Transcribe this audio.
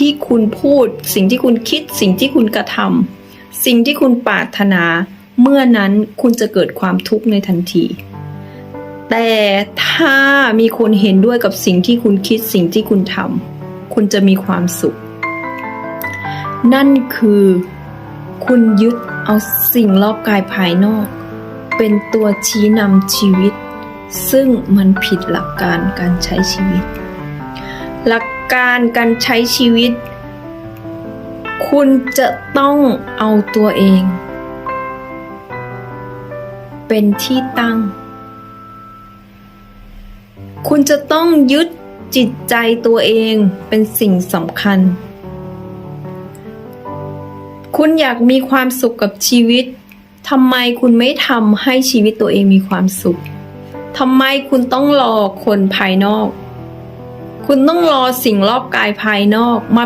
ที่คุณพูด สิ่งที่คุณคิด สิ่งที่คุณกระทำสิ่งที่คุณปรารถนา เมื่อนั้นคุณจะเกิดความทุกข์ในทันที แต่ถ้ามีคนเห็นด้วยกับสิ่งที่คุณคิดสิ่งที่คุณทำคุณจะมีความสุข นั่นคือคุณยึดเอาสิ่งรอบกายภายนอก เป็นตัวชี้นำชีวิต ซึ่งมันผิดหลักการการใช้ชีวิต หลักการการใช้ชีวิต คุณจะต้องเอาตัวเอง เป็นที่ตั้ง คุณจะต้องยึดจิตใจตัวเองเป็นสิ่งสำคัญ คุณอยากมีความสุขกับชีวิตทำไมคุณไม่ทำให้ชีวิตตัวเองมีความสุขทำไมคุณต้องรอคนภายนอก คุณต้องรอสิ่งรอบกายภายนอกมา